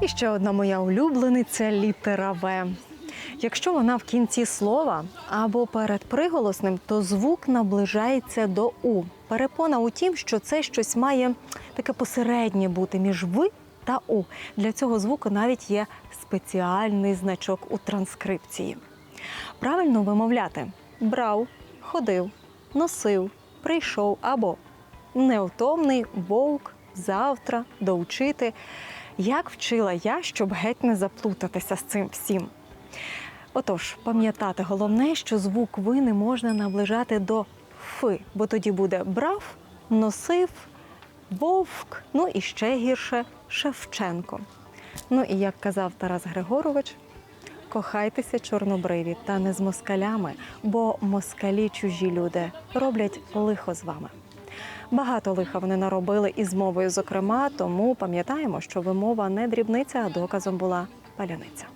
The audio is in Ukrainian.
І ще одна моя улюблениця літера В. Якщо вона в кінці слова або перед приголосним, то звук наближається до У. Перепона у тім, що це щось має таке посереднє бути між В та У. Для цього звуку навіть є спеціальний значок у транскрипції. Правильно вимовляти брав, ходив, носив, прийшов або невтомний, вовк, завтра, доучити. Як вчила я, щоб геть не заплутатися з цим всім. Отож, пам'ятати головне, що звук ви не можна наближати до фи, бо тоді буде брав, носив, вовк, ну і ще гірше Шевченко. Ну і як казав Тарас Григорович, кохайтеся чорнобриві та не з москалями, бо москалі чужі люди роблять лихо з вами. Багато лиха вони наробили і з мовою, зокрема, тому пам'ятаємо, що вимова не дрібниця, а доказом була паляниця.